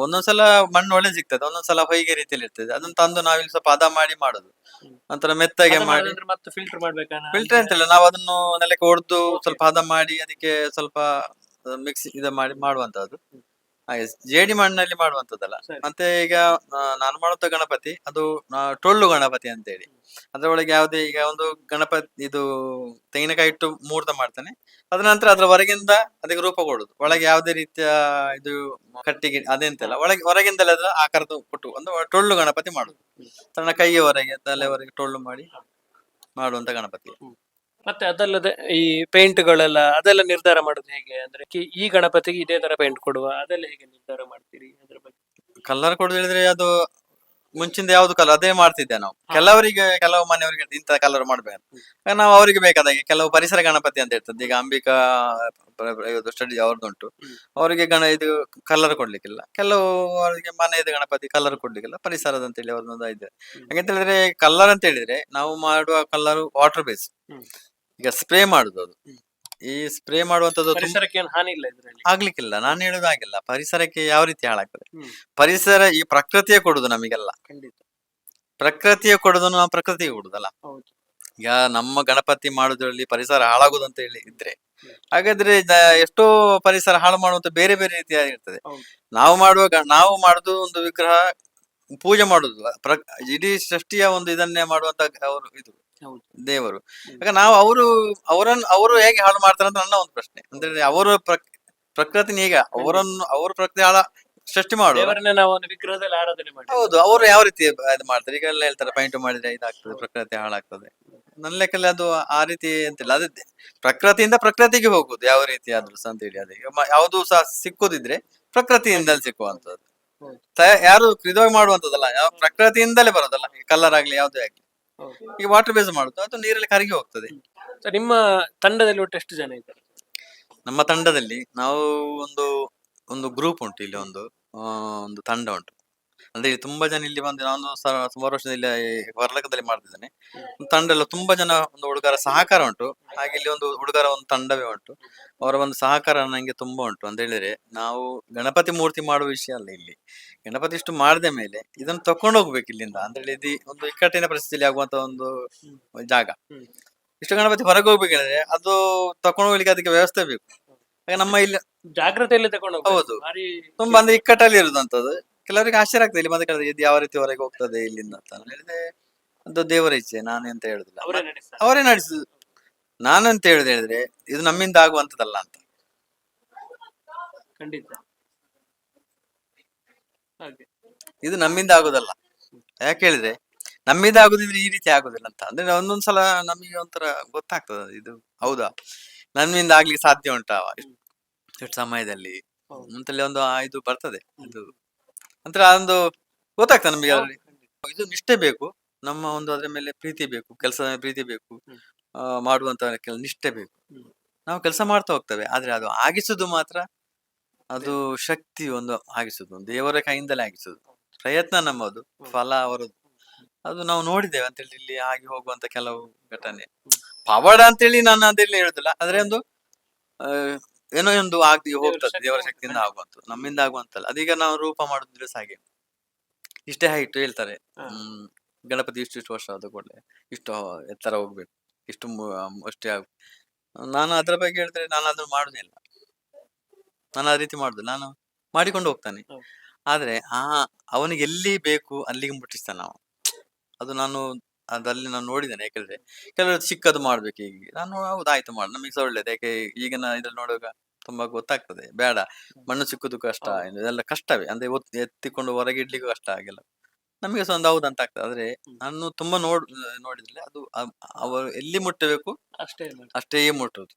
ಒಂದೊಂದ್ಸಲ ಮಣ್ಣು ಒಳ್ಳೆ ಸಿಗ್ತದೆ ಒಂದೊಂದ್ಸಲ ಹೊಯ್ಗೆ ರೀತಿಯಲ್ಲಿ ಇರ್ತದೆ ಅದನ್ನ ತಂದು ನಾವಿಲ್ಲಿ ಸ್ವಲ್ಪ ಹದ ಮಾಡಿ ಮಾಡುದು. ನಂತರ ಮೆತ್ತಗೆ ಮಾಡಿ. ಮತ್ತೆ ಫಿಲ್ಟರ್ ಮಾಡ್ಬೇಕು ಫಿಲ್ಟರ್ ಅಂತಿಲ್ಲ ನಾವು ಅದನ್ನು ನೆಲಕ್ಕೆ ಹೊಡೆದು ಸ್ವಲ್ಪ ಹದ ಮಾಡಿ ಅದಕ್ಕೆ ಸ್ವಲ್ಪ ಮಿಕ್ಸಿ ಇದ ಮಾಡಿ ಮಾಡುವಂತದ್ದು ಹಾಗೆ ಜೇಡಿ ಮಣ್ಣಲ್ಲಿ ಮಾಡುವಂತದ್ದಲ್ಲ ಮತ್ತೆ ಈಗ ಆ, ನಾನು ಮಾಡುವಂತ ಗಣಪತಿ ಅದು ಆ, ಟೊಳ್ಳು ಗಣಪತಿ ಅಂತ ಹೇಳಿ ಅದ್ರೊಳಗೆ ಯಾವುದೇ ಈಗ ಒಂದು ಗಣಪತಿ ಇದು ತೆಂಗಿನಕಾಯಿ ಇಟ್ಟು ಮುಹೂರ್ತ ಮಾಡ್ತಾನೆ. ಅದ ನಂತರ ಅದ್ರ ಹೊರಗಿಂದ ಅದಕ್ಕೆ ರೂಪ ಕೊಡುದು. ಒಳಗೆ ಯಾವುದೇ ರೀತಿಯ ಇದು ಕಟ್ಟಿಗೆ ಅದೆಂತಲ್ಲ. ಒಳಗೆ ಹೊರಗಿಂದಲೇ ಅದರ ಆಕಾರದ ಕೊಟ್ಟು ಒಂದು ಟೊಳ್ಳು ಗಣಪತಿ ಮಾಡುದು. ತನ್ನ ಕೈಯವರೆಗೆ ತಲೆವರೆಗೆ ಟೊಳ್ಳು ಮಾಡಿ ಮಾಡುವಂತ ಗಣಪತಿ. ಮತ್ತೆ ಅದಲ್ಲದೆ ಈ ಪೇಂಟ್ ಗಳೆಲ್ಲ ಅದೆಲ್ಲ ನಿರ್ಧಾರ ಮಾಡೋದು ಹೇಗೆ? ಅಂದ್ರೆ ಕಿ- ಈ ಗಣಪತಿಗೆ ಇದೇ ತರ ಪೇಂಟ್ ಕೊಡುವ ಅದೆಲ್ಲ ಹೇಗೆ ನಿರ್ಧಾರ ಮಾಡ್ತೀರಿ ಅದ್ರ ಬಗ್ಗೆ? ಕಲರ್ ಕೊಡುದು ಹೇಳಿದ್ರೆ ಅದು ಮುಂಚಿಂದ ಯಾವ್ದು ಕಲರ್ ಅದೇ ಮಾಡ್ತಿದ್ದೆ ನಾವು. ಕೆಲವರಿಗೆ ಕೆಲವು ಮನೆಯವರಿಗೆ ಇಂತ ಕಲರ್ ಮಾಡ್ಬೇಕು ಆಗ ನಾವು ಅವರಿಗೆ ಬೇಕಾದಾಗೆ ಕೆಲವು ಪರಿಸರ ಗಣಪತಿ ಅಂತ ಇರ್ತದೆ. ಈಗ ಅಂಬಿಕಾ ಸ್ಟಡಿ ಅವ್ರದ್ದುಂಟು ಅವರಿಗೆ ಗಣ ಇದು ಕಲರ್ ಕೊಡ್ಲಿಕ್ಕಿಲ್ಲ. ಕೆಲವು ಅವರಿಗೆ ಮನೆಯದು ಗಣಪತಿ ಕಲರ್ ಕೊಡ್ಲಿಕ್ಕಿಲ್ಲ. ಪರಿಸರದ ಅಂತ ಹೇಳಿ ಅವ್ರದ್ದು ಇದೆ. ಹಾಗಂತ ಹೇಳಿದ್ರೆ ಕಲರ್ ಅಂತ ಹೇಳಿದ್ರೆ ನಾವು ಮಾಡುವ ಕಲರ್ ವಾಟರ್ ಬೇಸ್ ಹ್ಮ್. ಈಗ ಸ್ಪ್ರೇ ಮಾಡುದು ಅದು. ಈ ಸ್ಪ್ರೇ ಮಾಡುವಂತದ್ದು ತುಂಬ- ಪರಿಸರಕ್ಕೆ ಏನು ಹಾನಿ ಇಲ್ಲ ಇದರಲ್ಲಿ? ಆಗ್ಲಿಕ್ಕಿಲ್ಲ. ನಾನು ಹೇಳುದು ಆಗಿಲ್ಲ ಪರಿಸರಕ್ಕೆ ಯಾವ ರೀತಿ ಹಾಳಾಗ್ತದೆ? ಹ್ಮ್. ಪರಿಸರ ಈ ಪ್ರಕೃತಿಯೇ ಕೊಡುದು ನಮಗೆಲ್ಲ. ಖಂಡಿತ. ಪ್ರಕೃತಿಯ ಕೊಡುದನ್ನು ನಾವು ಪ್ರಕೃತಿಗೆ ಕೊಡುದಲ್ಲ. ಹೌದು. ಈಗ ನಮ್ಮ ಗಣಪತಿ ಮಾಡುದ್ರಲ್ಲಿ ಪರಿಸರ ಹಾಳಾಗುದು ಅಂತ ಹೇಳಿ ಇದ್ರೆ ಹಾಗಾದ್ರೆ ದ- ಎಷ್ಟೋ ಪರಿಸರ ಹಾಳು ಮಾಡುವಂತ ಬೇರೆ ಬೇರೆ ರೀತಿಯ ಇರ್ತದೆ. ಹೌದು. ನಾವು ಮಾಡುವ ಗ- ನಾವು ಮಾಡುದು ಒಂದು ವಿಗ್ರಹ ಪೂಜೆ ಮಾಡುದು. ಪ್ರ- ಇಡೀ ಸೃಷ್ಟಿಯ ಒಂದು ಇದನ್ನೇ ಮಾಡುವಂತ ಅವರು ಇದು. ದೇವರು. ಈಗ ನಾವು ಅವರು ಅವರನ್ನು ಅವರು ಹೇಗೆ ಹಾಳು ಮಾಡ್ತಾರೆ ಅಂತ ನನ್ನ ಒಂದು ಪ್ರಶ್ನೆ. ಅಂದ್ರೆ ಅವರು ಪ್ರಕೃತಿ ಈಗ ಹೇಗೆ ಅವರನ್ನು ಅವರು ಪ್ರಕೃತಿ ಹಾಳ ಸೃಷ್ಟಿ ಮಾಡುವ. ದೇವರನ್ನ ನಾವು ಒಂದು ವಿಗ್ರಹದಲ್ಲಿ ಆರಾಧನೆ ಮಾಡಿ ಹೌದು ಅವರು ಯಾವ ರೀತಿ ಇದು ಮಾಡ್ತಾರೆ? ಈಗ ಎಲ್ಲ ಹೇಳ್ತಾರೆ ಪೈಂಟ್ ಮಾಡಿದ್ರೆ ಇದಾಗ್ತದೆ ಪ್ರಕೃತಿ ಹಾಳಾಗ್ತದೆ. ನನ್ನ ಲೆಕ್ಕಲ್ಲಿ ಅದು ಆ ರೀತಿ ಅಂತಿಲ್ಲ ಅದೇ ಪ್ರಕೃತಿಯಿಂದ ಪ್ರಕೃತಿಗೆ ಹೋಗುದು ಯಾವ ರೀತಿ ಆದ್ರೂ ಸಹ ಅಂತ ಹೇಳಿ ಅದೇ ಯಾವುದು ಸಹ ಸಿಕ್ಕುದಿದ್ರೆ ಪ್ರಕೃತಿಯಿಂದಲೇ ಸಿಕ್ಕುವಂತದ್ದು. ಯಾರು ಇದಾಗಿ ಮಾಡುವಂತದಲ್ಲ ಯಾವ ಪ್ರಕೃತಿಯಿಂದಲೇ ಬರೋದಲ್ಲ. ಕಲರ್ ಆಗ್ಲಿ ಯಾವ್ದೇ ಆಗ್ಲಿ. ಈಗ ವಾಟರ್ ಬೇಸ್ ಮಾಡುತ್ತೆ ಅದು ನೀರಲ್ಲಿ ಕರಗಿ ಹೋಗ್ತದೆ. So, ನಿಮ್ಮ ತಂಡದಲ್ಲಿ ಒಟ್ಟು ಎಷ್ಟು ಜನ ಇದ್ದಾರೆ? ನಮ್ಮ ತಂಡದಲ್ಲಿ ನಾವು ಒಂದು ಒಂದು ಗ್ರೂಪ್ ಉಂಟು ಇಲ್ಲಿ ಒಂದು ಆ, ಒಂದು ತಂಡ ಉಂಟು. ಅಂದ್ರೆ ಇಲ್ಲಿ ತುಂಬಾ ಜನ ಇಲ್ಲಿ ಬಂದು ನಾನು ಸುಮಾರು ಸುಮಾರು ವರ್ಷದಲ್ಲಿ ವರ್ಲಕದಲ್ಲಿ ಮಾಡ್ತಿದ್ದೇನೆ. ತಂಡ ಎಲ್ಲ ತುಂಬಾ ಜನ ಒಂದು ಹುಡುಗರ ಸಹಕಾರ ಉಂಟು. ಹಾಗೆ ಇಲ್ಲಿ ಒಂದು ಹುಡುಗರ ಒಂದು ತಂಡವೇ ಉಂಟು. ಅವರ ಒಂದು ಸಹಕಾರ ನಂಗೆ ತುಂಬಾ ಉಂಟು ಅಂತ ಹೇಳಿದ್ರೆ ನಾವು ಗಣಪತಿ ಮೂರ್ತಿ ಮಾಡುವ ವಿಷಯ ಅಲ್ಲ ಇಲ್ಲಿ. ಗಣಪತಿ ಇಷ್ಟು ಮಾಡಿದ ಮೇಲೆ ಇದನ್ನು ತಕೊಂಡು ಹೋಗ್ಬೇಕು ಇಲ್ಲಿಂದ ಅಂದ್ರೆ ಹೇಳಿ ಇದು ಒಂದು ಇಕ್ಕಟ್ಟಿನ ಪರಿಸ್ಥಿತಿಯಲ್ಲಿ ಆಗುವಂತ ಒಂದು ಜಾಗ. ಇಷ್ಟು ಗಣಪತಿ ಹೊರಗೆ ಹೋಗ್ಬೇಕಂದ್ರೆ ಅದು ತಕೊಂಡು ಹೋಗ್ಲಿಕ್ಕೆ ಅದಕ್ಕೆ ವ್ಯವಸ್ಥೆ ಬೇಕು. ಹಾಗೆ ನಮ್ಮ ಇಲ್ಲಿ ಜಾಗ್ರತೆಯಲ್ಲಿ ತಗೊಂಡು. ಹೌದು. ತುಂಬಾ ಅಂದ್ರೆ ಇಕ್ಕಟ್ಟಲ್ಲಿ ಇರುದಂತದ್ದು. ಕೆಲವರಿಗೆ ಆಶ್ಚರ್ಯ ಆಗ್ತದೆ ಇಲ್ಲಿ ಕಡೆ ಇದು ಯಾವ ರೀತಿ ಹೊರಗೆ ಹೋಗ್ತದೆ ಇಲ್ಲಿಂದ ಅಂತ. ನಾನು ಹೇಳಿದ್ರೆ ಅದು ದೇವರ ಇಚ್ಛೆ ನಾನು ಎಂತ ಹೇಳುದಿಲ್ಲ. ಅವರೇ ನಡೆಸ್ತಾರೆ. ಅವರೇ ನಡೆಸುದು ನಾನು ಅಂತ ಹೇಳುದು ಹೇಳಿದ್ರೆ ಇದು ನಮ್ಮಿಂದ ಆಗುವಂತದಲ್ಲ ಅಂತ. ಖಂಡಿತ. ಹಾಗೆ. ಇದು ನಮ್ಮಿಂದ ಆಗುದಲ್ಲ ಯಾಕೆ ಹೇಳಿದ್ರೆ ನಮ್ಮಿಂದ ಆಗುದಿದ್ರೆ ಈ ರೀತಿ ಆಗುದಿಲ್ಲ ಅಂತ. ಅಂದ್ರೆ ಒಂದೊಂದ್ಸಲ ನಮಗೆ ಒಂಥರ ಗೊತ್ತಾಗ್ತದೆ ಇದು ಹೌದಾ? ನಮ್ಮಿಂದ ಆಗ್ಲಿಕ್ಕೆ ಸಾಧ್ಯ ಉಂಟಾ? ಎಷ್ಟು ಸಮಯದಲ್ಲಿ? ಹೌದು. ಅಂತಲ್ಲಿ ಒಂದು ಆ ಇದು ಬರ್ತದೆ ಇದು ನಂತರ ಅದೊಂದು ಗೊತ್ತಾಗ್ತದೆ ನಮಗೆ ಅದ್ರಲ್ಲಿ. ಇದು ನಿಷ್ಠೆ ಬೇಕು ನಮ್ಮ ಒಂದು ಅದ್ರ ಮೇಲೆ ಪ್ರೀತಿ ಬೇಕು ಕೆಲಸದ ಮೇಲೆ ಪ್ರೀತಿ ಬೇಕು. ಆ, ಮಾಡುವಂತ ಕೆಲ ನಿಷ್ಠೆ ಬೇಕು. ನಾವು ಕೆಲಸ ಮಾಡ್ತಾ ಹೋಗ್ತೇವೆ ಆದ್ರೆ ಅದು ಆಗಿಸುದು ಮಾತ್ರ ಅದು ಶಕ್ತಿ ಒಂದು ಆಗಿಸುದು ದೇವರ ಕೈಯಿಂದಲೇ ಆಗಿಸುದು. ಪ್ರಯತ್ನ ನಮ್ಮದು ಫಲ ಅವರದ್ದು ಅದು ನಾವು ನೋಡಿದ್ದೇವೆ ಅಂತೇಳಿ ಇಲ್ಲಿ ಆಗಿ ಹೋಗುವಂತ ಕೆಲವು ಘಟನೆ. ಪವಾಡ ಅಂತೇಳಿ ನಾನು ಅದೆಲ್ಲ ಹೇಳುದಿಲ್ಲ ಆದ್ರೆ ಒಂದು ಆ, ಏನೋ ಒಂದು ಆಗಿ ಹೋಗ್ತದೆ ದೇವರ ಶಕ್ತಿಯಿಂದ ಆಗುವಂತ ನಮ್ಮಿಂದ ಆಗುವಂತಲ್ಲ ಅದೀಗ ನಾವು ರೂಪ ಮಾಡುದಿದ್ರೆ ಹಾಗೆ ಇಷ್ಟೇ ಹೈಟ್ ಹೇಳ್ತಾರೆ. ಹ್ಮ್ ಗಣಪತಿ ಇಷ್ಟು ಇಷ್ಟು ವರ್ಷ ಆದ ಕೂಡಲೇ ಇಷ್ಟು ಎತ್ತರ ಹೋಗ್ಬೇಕು ಇಷ್ಟು ಅಷ್ಟೇ ಆಗ್ ನಾನು ಅದ್ರ ಬಗ್ಗೆ ಹೇಳಿದ್ರೆ ನಾನು ಅದನ್ನ ಮಾಡುದಿಲ್ಲ ನಾನು ಆ ರೀತಿ ಮಾಡುದು ನಾನು ಮಾಡಿಕೊಂಡು ಹೋಗ್ತಾನೆ. ಆದ್ರೆ ಆ ಅವನಿಗೆ ಎಲ್ಲಿ ಬೇಕು ಅಲ್ಲಿಗೆ ಮುಟ್ಟಿಸ್ತಾನೆ ನಾವು. ಅದು ನಾನು ಅದಲ್ಲಿ ನಾನು ನೋಡಿದ್ದೇನೆ ಯಾಕಂದ್ರೆ ಕೆಲವರು ಚಿಕ್ಕದು ಮಾಡ್ಬೇಕು ಈಗ ನಾನು ಹೌದು ಆಯ್ತು ಮಾಡು ನಮಗೆ ಸಹ ಒಳ್ಳೇದು. ಯಾಕೆ ಈಗಿನ ಇದ್ರಲ್ಲಿ ನೋಡುವಾಗ ತುಂಬಾ ಗೊತ್ತಾಗ್ತದೆ. ಬೇಡ ಮಣ್ಣು ಸಿಕ್ಕುದು ಕಷ್ಟ ಇದೆಲ್ಲ ಕಷ್ಟವೇ. ಅಂದ್ರೆ ಎತ್ತಿಕೊಂಡು ಹೊರಗೆ ಇಡ್ಲಿಕ್ಕೂ ಕಷ್ಟ ಆಗಿಲ್ಲ. ನಮಗೆ ಸಹ ಒಂದು ಹೌದು ಅಂತ ಆಗ್ತದೆ. ಆದ್ರೆ ನಾನು ತುಂಬಾ ನೋಡ್ ನೋಡಿದ್ರೆ ಅದು ಅವರು ಎಲ್ಲಿ ಮುಟ್ಟಬೇಕು ಅಷ್ಟೇ ಅಷ್ಟೇ ಮುಟ್ಟುದು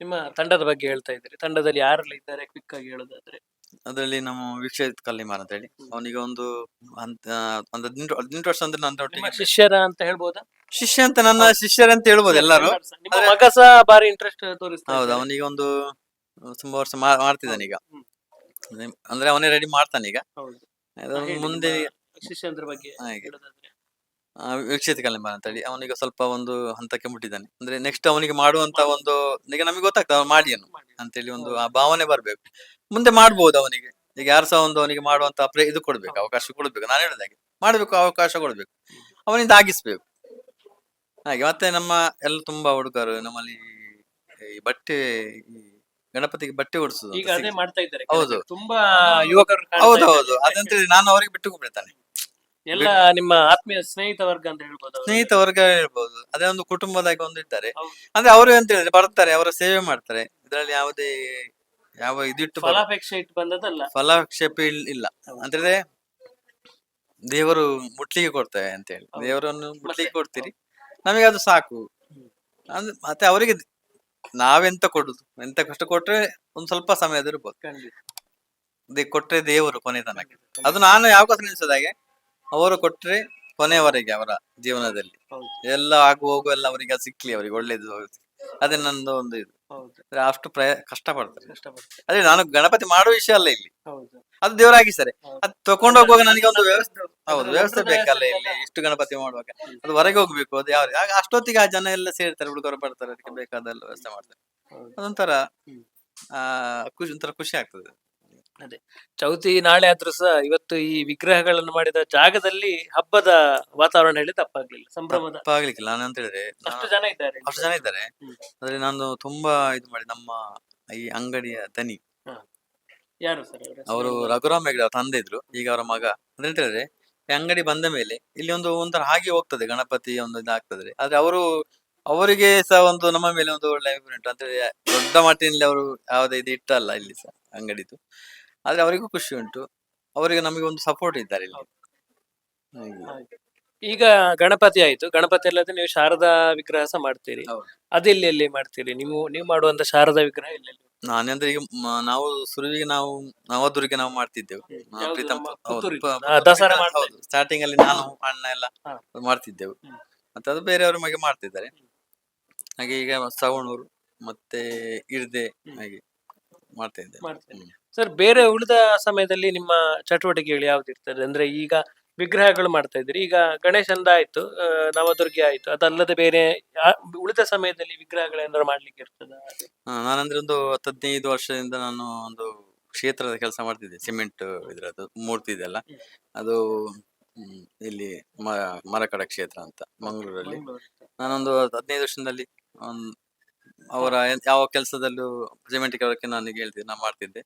ನಿಮ್ಮ ತಂಡದ ಬಗ್ಗೆ ಹೇಳ್ತಾ ಇದ್ದೀರಿ. ತಂಡದಲ್ಲಿ ಯಾರೆಲ್ಲ ಇದ್ದಾರೆ? ಕ್ವಿಕ್ ಆಗಿ ಹೇಳೋದಾದ್ರೆ. ಅದರಲ್ಲಿ ನಮ್ಮ ವೀಕ್ಷಿತ್ ಕಲ್ಲಿಮಾರ್ ಅಂತ ಹೇಳಿ. ಅವನಿಗೆ ಒಂದು ಹಂತ ಒಂದು ಹದಿನೆಂಟು ಹದಿನೆಂಟು ವರ್ಷ ಅಂದ್ರೆ ನನ್ನ ನಿಮ್ಮ ಒಟ್ಟಿಗೆ ಶಿಷ್ಯರ ಅಂತ ಹೇಳ್ಬೋದಾ? ಶಿಷ್ಯ ಅಂತ ನನ್ನ ಶಿಷ್ಯರಂತ ಹೇಳ್ಬೋದು ಎಲ್ಲರೂ. ನಿಮ್ಮ ಆದ್ರೆ- ಮಗ ಸಹ ಬಾರಿ ಇಂಟ್ರೆಸ್ಟ್ ತೋರಿಸ್ತಾ ಹೌದು. ಅವನಿಗೆ ಒಂದು ತುಂಬಾ ವರ್ಷ ಮಾ- ಮಾಡ್ತಿದ್ದಾನೆ ಈಗ. ಹ್ಮ್. ಅಂದ್ರೆ- ಅವನೇ ರೆಡಿ ಮಾಡ್ತಾನೆ ಈಗ. ಹೌದು. ಮುಂದೆ ನಿಮ್ಮ ಶಿಷ್ಯಂದ್ರ ಬಗ್ಗೆ ಹಾಗೆ. ಹೇಳೋದಾದ್ರೆ. ಆ, ವೀಕ್ಷಿತ ಕಲಿಂಬ ಅಂತ ಹೇಳಿ ಅವನಿಗೆ ಸ್ವಲ್ಪ ಒಂದು ಹಂತಕ್ಕೆ ಮುಟ್ಟಿದ್ದಾನೆ. ಅಂದ್ರೆ ನೆಕ್ಸ್ಟ್ ಅವನಿಗೆ ಮಾಡುವಂತ ಒಂದು ಈಗ ನಮಗೆ ಗೊತ್ತಾಗ್ತದೆ ಅವ್ನು ಮಾಡಿ ಏನು. ಅಂತೇಳಿ ಒಂದು ಆ ಭಾವನೆ ಬರ್ಬೇಕು. ಮುಂದೆ ಮಾಡ್ಬೋದು ಅವನಿಗೆ. ಈಗ ಯಾರು ಸಹ ಒಂದು ಅವನಿಗೆ ಮಾಡುವಂತ ಪ್ರೇ ಇದು ಕೊಡ್ಬೇಕು ಅವಕಾಶ ಕೊಡ್ಬೇಕು. ನಾನು ಹೇಳಿದಾಗೆ ಮಾಡ್ಬೇಕು ಅವಕಾಶ ಕೊಡ್ಬೇಕು. ಅವನಿಂದ ಆಗಿಸ್ಬೇಕು. ಹಾಗೆ ಮತ್ತೆ ನಮ್ಮ ಎಲ್ಲ ತುಂಬಾ ಹುಡುಗರು ನಮ್ಮಲ್ಲಿ ಈ ಬಟ್ಟೆ ಈ ಗಣಪತಿಗೆ ಬಟ್ಟೆ ಓಡಿಸುದು ಈಗ ಅದೇ ಮಾಡ್ತಾ ಇದ್ದಾರೆ. ಹೌದು. ತುಂಬಾ ಯುವಕರು ಹೌದು. ಹೌದು. ಅದಂತೇಳಿ ನಾನು ಅವರಿಗೆ ಬಿಟ್ಟು ಬಿಡ್ತಾನೆ ಎಲ್ಲ ನಿಮ್ಮ ಆತ್ಮೀಯ ಸ್ನೇಹಿತ ವರ್ಗ ಅಂತ ಹೇಳ್ಬೋದು ಅವ್ರು. ಸ್ನೇಹಿತ ವರ್ಗ ಹೇಳ್ಬೋದು. ಅದೇ ಒಂದು ಕುಟುಂಬದಾಗ ಒಂದು ಇದ್ದಾರೆ ಹೌದು. ಅಂದ್ರೆ ಅವರು ಅಂತ ಹೇಳಿದ್ರೆ ಬರ್ತಾರೆ ಅವರ ಸೇವೆ ಮಾಡ್ತಾರೆ. ಇದರಲ್ಲಿ ಯಾವುದೇ ಯಾವ ಇದಿಟ್ಟು ಬರ- ಫಲಾಪೇಕ್ಷೆ ಇಟ್ಟು ಬಂದದಲ್ಲ ಫಲಾಕ್ಷೇಪ ಇಲ್- ಇಲ್ಲ. ಅಂದ್ರೆ ದೇವರು ಮುಟ್ಲಿಗೆ ಕೊಡ್ತಾರೆ ಅಂತ ಹೇಳಿ ಹೌದು. ದೇವರನ್ನು ಮುಟ್ಲಿಕ್ಕೆ? ಕೊಡ್ತೀರಿ. ನಮಗೆ ಅದು ಸಾಕು. ಅಂದ್ರೆ ಮತ್ತೆ ಅವರಿಗೆ ನಾವೆಂತ ಕೊಡುದು? ಎಂತ ಕಷ್ಟ ಕೊಟ್ರೆ ಒಂದ್ ಸ್ವಲ್ಪ ಸಮಯದ ಇರ್ಬೋದು. ಖಂಡಿತ. ದೇ- ಕೊಟ್ರೆ ದೇವರು ಕೊನೆ ತನಕ ಅದು ನಾನು ಯಾವ ಕಥೆ ನೆನೆಸೋದಾಗೆ ಅವರು ಕೊಟ್ರೆ ಕೊನೆಯವರೆಗೆ ಅವರ ಜೀವನದಲ್ಲಿ. ಎಲ್ಲ ಆಗು ಹೋಗು ಎಲ್ಲ ಅವರಿಗೆ ಸಿಕ್ಲಿ ಅವರಿಗೆ ಒಳ್ಳೇದು ಅದೇ ನಂದು ಒಂದು ಇದು. ಅಷ್ಟು ಪ್ರಯ ಕಷ್ಟ ಪಡ್ತಾರೆ ಅದೇ ನಾನು ಗಣಪತಿ ಮಾಡೋ ವಿಷಯ ಅಲ್ಲ ಇಲ್ಲಿ. ಅದು ದೇವರಾಗಿ ಸರಿ. ಅದು ತಕೊಂಡು ಹೋಗುವಾಗ ನನಗೆ ಒಂದು ವ್ಯವಸ್ಥೆ ಹೌದು ವ್ಯವಸ್ಥೆ ಬೇಕಲ್ಲ ಇಲ್ಲಿ? ಇಷ್ಟು ಗಣಪತಿ ಮಾಡುವಾಗ. ಅದು ಹೊರಗೆ ಹೋಗ್ಬೇಕು ಅದು ಯಾವ ಅಷ್ಟೊತ್ತಿಗೆ ಆ ಜನ ಎಲ್ಲ ಸೇರ್ತಾರೆ ಹುಡುಗರು ಬರ್ತಾರೆ ಅದಕ್ಕೆ ಬೇಕಾದ ವ್ಯವಸ್ಥೆ ಮಾಡ್ತಾರೆ. ಅದೊಂಥರ ಆ ಖುಷಿ ಒಂಥರ ಖುಷಿ ಆಗ್ತದೆ. ಚೌತಿ ನಾಳೆ ಆದ್ರೂ ಸಹ ಇವತ್ತು ಈ ವಿಗ್ರಹಗಳನ್ನು ಮಾಡಿದ ಜಾಗದಲ್ಲಿ ಹಬ್ಬದ ವಾತಾವರಣ ಹೇಳಿ ತಪ್ಪಾಗ್ಲಿಲ್ಲ. ಸಂಭ್ರಮದ ತಪ್ಪಾಗ್ಲಿಕ್ಕಿಲ್ಲ. ನಾನು ಅಂತ ಹೇಳಿದ್ರೆ ಅಷ್ಟು ಜನ ಇದ್ದಾರೆ ಅಷ್ಟು ಜನ ಇದ್ದಾರೆ. ಹ್ಮ್. ಆದ್ರೆ ನಾನು ತುಂಬಾ ಇದು ಮಾಡಿ ನಮ್ಮ ಈ ಅಂಗಡಿಯ ದನಿ ಯಾರು ಸರ್ ಅವರು ರಘುರಾಮ್ ಹೆಗ್ಡೆ ಅವ್ರ ತಂದೆ ಇದ್ರು. ಈಗ ಅವರ ಮಗ. ಅಂದ್ರೆ ಎಂತ ಹೇಳಿದ್ರೆ ಈ ಅಂಗಡಿ ಬಂದ ಮೇಲೆ ಇಲ್ಲಿ ಒಂದು ಒಂಥರ ಹಾಗೆ ಹೋಗ್ತದೆ. ಗಣಪತಿ ಒಂದು ಇದಾಗ್ತದೆ ಆದ್ರೆ ಅವರು ಅವರಿಗೆ ಸಹ ಒಂದು ನಮ್ಮ ಮೇಲೆ ಒಂದು ಒಳ್ಳೆ ಅಭಿಪ್ರಾಯ ಉಂಟು. ಅಂದ್ರೆ ದೊಡ್ಡ ಮಟ್ಟಿನಲ್ಲಿ ಅವರು ಯಾವುದೇ ಇದು ಇಟ್ಟಲ್ಲ ಇಲ್ಲಿ ಸಹ ಅಂಗಡಿದು. ಆದ್ರೆ ಅವರಿಗೂ ಖುಷಿ ಉಂಟು. ಅವರಿಗೆ ನಮಗೆ ಒಂದು ಸಪೋರ್ಟ್ ಇದ್ದಾರೆ ಇಲ್ಲಿ. ಹಾಗೆ. ಈಗ ಗಣಪತಿ ಆಯ್ತು. ಗಣಪತಿ ಅಲ್ಲದೆ ನೀವು ಶಾರದಾ ವಿಗ್ರಹ ಸಹ ಮಾಡ್ತೀರಿ. ಹೌದು. ಅದೆಲ್ಲಿ ಎಲ್ಲಿ ಮಾಡ್ತೀರಿ? ನೀವು ನೀವು ಮಾಡುವಂತ ಶಾರದಾ ವಿಗ್ರಹ ಎಲ್ಲೆಲ್ಲಿ ನಾನಂದ್ರೆ ಈಗ ಮ- ನಾವು ಸುರುವಿಗೆ ನಾವು ನವದುರ್ಗೆ ನಾವು ಮಾಡ್ತಿದ್ದೆವು. ಆ, ಯಾವ್ದು ಪ್ರೀತಮ್ ನಮ್ಮ ಹೌದು, ಪುತ್ತೂರಿಗೆ? ಆ, ದಸರಾ ಮಾಡ್ತಾ ಸ್ಟಾರ್ಟಿಂಗ್ ಅಲ್ಲಿ ನಾನು ಅಣ್ಣ ಎಲ್ಲ ಹಾ. ಮಾಡ್ತಿದ್ದೆವು. ಹ್ಮ್. ಮತ್ತೆ ಅದು ಬೇರೆಯವ್ರ ಮಗೆ ಮಾಡ್ತಿದ್ದಾರೆ. ಹಾಗೆ ಈಗ ಸವಣೂರು ಮತ್ತೆ ಇರ್ದೆ ಹ್ಮ್. ಹಾಗೆ ಮಾಡ್ತಾ ಇದ್ದೇವೆ ಹ್ಮ್. ಸರ್ ಬೇರೆ ಉಳಿದ ಸಮಯದಲ್ಲಿ ನಿಮ್ಮ ಚಟುವಟಿಕೆಗಳು ಯಾವ್ದು ಇರ್ತದೆ? ಅಂದ್ರೆ ಈಗ ವಿಗ್ರಹಗಳು ಮಾಡ್ತಾ ಇದ್ರಿ ಈಗ ಗಣೇಶಂದ ಆಯ್ತು ಆ, ನವದುರ್ಗೆ ಆಯ್ತು ಅದಲ್ಲದೆ ಬೇರೆ ಯಾ- ಉಳಿದ ಸಮಯದಲ್ಲಿ ವಿಗ್ರಹಗಳೇನಾದ್ರು ಮಾಡ್ಲಿಕ್ಕೆ ಇರ್ತದ? ಆ, ನಾನಂದ್ರೆ ಒಂದು ಹತ್ತು ಹದಿನೈದು ವರ್ಷದಿಂದ ನಾನು ಒಂದು ಕ್ಷೇತ್ರದ ಕೆಲಸ ಮಾಡ್ತಿದ್ದೆ ಸಿಮೆಂಟ್ ಇದ್ರದ್ದು ಮೂರ್ತಿ ಇದೆಲ್ಲ ಅದು ಇಲ್ಲಿ ಮ- ಮರಕಡ ಕ್ಷೇತ್ರ ಅಂತ ಮಂಗಳೂರಲ್ಲಿ. ನಾನೊಂದು ಹದಿನೈದು ವರ್ಷದಲ್ಲಿ ಒಂದ್ ಅವರ ಎನ್- ಯಾವ ಕೆಲಸದಲ್ಲೂ ಸಿಮೆಂಟ್ ಅವರಕ್ಕೆ ನಾನು ಹೇಳ್ತಿದ್ದೆ ನಾನು ಮಾಡ್ತಿದ್ದೆ.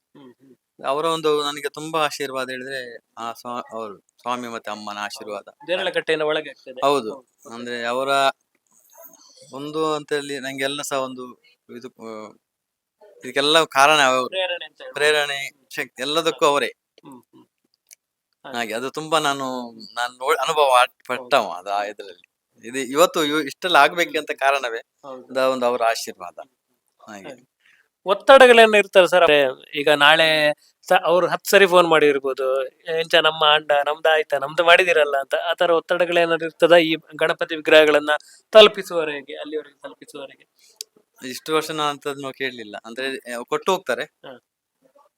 ಅವರ ಒಂದು ನನಗೆ ತುಂಬಾ ಆಶೀರ್ವಾದ ಹೇಳಿದ್ರೆ ಆ ಸ್ವಾ ಅವರು ಸ್ವಾಮಿ ಮತ್ತೆ ಅಮ್ಮನ ಆಶೀರ್ವಾದ. ಒಳಗೆ ಆಗ್ತದೆ. ಹೌದು. ಅಂದ್ರೆ ಅವರ ಒಂದು ಅಂತ ಹೇಳಿ ನಂಗೆಲ್ಲ ಸಹ ಒಂದು ಇದು ಆ, ಇದಕ್ಕೆಲ್ಲ ಕಾರಣ ಅವರು. ಪ್ರೇರಣೆ ಅಂತ ಹೇಳಿ. ಪ್ರೇರಣೆ ಶಕ್ತಿ ಎಲ್ಲದಕ್ಕೂ ಅವರೇ. ಹ್ಮ್, ಹ್ಮ್. ಹಾಗೆ ಅದು ತುಂಬಾ ನಾನು ನಾನು ನೋಡ್ ಅನುಭವ ಪಟ್ಟವ ಅದು ಆ ಇದ್ರಲ್ಲಿ. ಇದು ಇವತ್ತು ಇವ್- ಇಷ್ಟೆಲ್ಲ ಆಗ್ಬೇಕಂತ ಕಾರಣವೇ. ಒಂದು ಅವರ ಆಶೀರ್ವಾದ. ಹಾಗೆ. ಒತ್ತಡಗಳೇನು ಇರ್ತಾರೆ ಸರ್? ಈಗ ನಾಳೆ ಅವ್ರು ಹತ್ತು ಸರಿ ಫೋನ್ ಮಾಡಿರ್ಬೋದು. ಎಂಚ ನಮ್ಮ ಅಂಡ ನಮ್ದು ಆಯ್ತಾ ನಮ್ದು ಮಾಡಿದಿರಲ್ಲ ಅಂತ ಆ ತರ ಒತ್ತಡಗಳೇನಾದ್ರು ಇರ್ತದ? ಈ ಗಣಪತಿ ವಿಗ್ರಹಗಳನ್ನ ತಲುಪಿಸುವವರೆಗೆ ಅಲ್ಲಿವರೆಗೆ ತಲುಪಿಸುವವರೆಗೆ? ಇಷ್ಟು ವರ್ಷ ನಾನು ಅಂತದ್ನು ಕೇಳಲಿಲ್ಲ. ಅಂದ್ರೆ ಆ, ಕೊಟ್ಟು ಹೋಗ್ತಾರೆ. ಹ.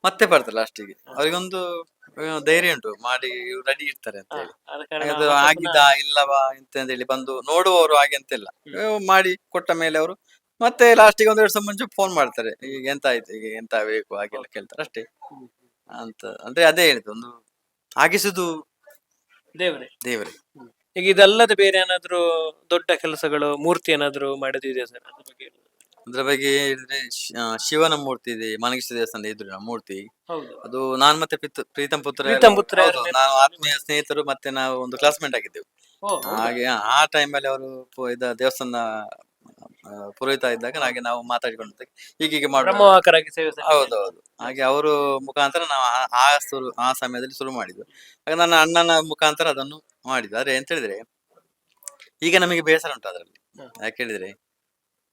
ಮತ್ತೆ ಬರ್ತಾರೆ ಲಾಸ್ಟಿಗೆ ಅವ್ರಿಗೊಂದು ಧೈರ್ಯ ಉಂಟು ಮಾಡಿ ರೆಡಿ ಇರ್ತಾರೆ ಅಂತ ಹೇಳಿ. ಅದು ಆಗಿದ ಇಲ್ಲವಾ? ಅಂತ ಹೇಳಿ ಬಂದು ನೋಡುವವರು ಹಾಗೆ ಅಂತ ಇಲ್ಲ. ಮಾಡಿ ಕೊಟ್ಟ ಮೇಲೆ ಅವರು ಮತ್ತೆ ಲಾಸ್ಟಿಗೆ ಒಂದ್ ವರ್ಷ ಮುಂಚೆ ಫೋನ್ ಮಾಡ್ತಾರೆ. ಈಗ ಎಂತ ಆಯ್ತು? ಈಗ ಎಂತ ಬೇಕು? ಹಾಗೆಲ್ಲ ಕೇಳ್ತಾರೆ. ಅಷ್ಟೇ. ಅಂತ ಅಂದ್ರೆ ಅದೇ ಹೇಳಿದ್ದು ಒಂದು ಆಗಿಸುದು ದೇವರೇ. ದೇವರೇ. ಈಗ ಇದಲ್ಲದೆ ಬೇರೆ ಏನಾದ್ರೂ ದೊಡ್ಡ ಕೆಲಸಗಳು ಮೂರ್ತಿ ಏನಾದ್ರು ಮಾಡೋದಿದೆ ಸರ್? ಅದ್ರ ಬಗ್ಗೆ. ಅದ್ರ ಬಗ್ಗೆ ಹೇಳಿದ್ರೆ ಶ್- ಶಿವನ ಮೂರ್ತಿ ಇದೆ ಮನಗಿಷ್ಟ ದೇವಸ್ಥಾನ ಎದುರಿನ ಮೂರ್ತಿ. ಹೌದು. ಅದು ನಾನ್ ಮತ್ತೆ ಪಿತ್- ಪ್ರೀತಮ್ ಪುತ್ರ ಪ್ರೀತಮ್ ಪುತ್ರ ಹೌದು, ಎಲ್ಲ ನಾವು ಆತ್ಮೀಯ ಸ್ನೇಹಿತರು ಮತ್ತೆ ನಾವು ಒಂದು ಕ್ಲಾಸ್ಮೇಟ್ ಆಗಿದ್ದೆವು. ಓ, ಹೌದಾ? ಹಾಗೆ ಆ ಟೈಮ್ ಅಲ್ಲಿ ಅವರು ಇದ ದೇವಸ್ಥಾನ ಆ, ಪುರೋಹಿತ ಇದ್ದಾಗ ಹಾಗೆ ನಾವು ಮಾತಾಡಿಕೊಂಡಿದ್ದೆ ಹೀಗೆ ಮಾಡುವ. ಬ್ರಹ್ಮವಾಕರಾಗಿ ಸೇವೆ ಸಲ್ಲಿಸಿದ್ದೀರಿ. ಹೌದೌದು. ಹಾಗೆ ಅವರು ಮುಖಾಂತರ ನಾವು ಆ- ಆ ಶುರು ಆ ಸಮಯದಲ್ಲಿ ಶುರು ಮಾಡಿದ್ವಿ. ಹಾಗೆ ನನ್ನ ಅಣ್ಣನ ಮುಖಾಂತರ ಅದನ್ನು ಮಾಡಿದ್ದು. ಆದ್ರೆ ಎಂತ ಹೇಳಿದ್ರೆ ಈಗ ನಮಗೆ ಬೇಸರ ಉಂಟು ಅದರಲ್ಲಿ. ಯಾಕೆ ಹೇಳಿದ್ರೆ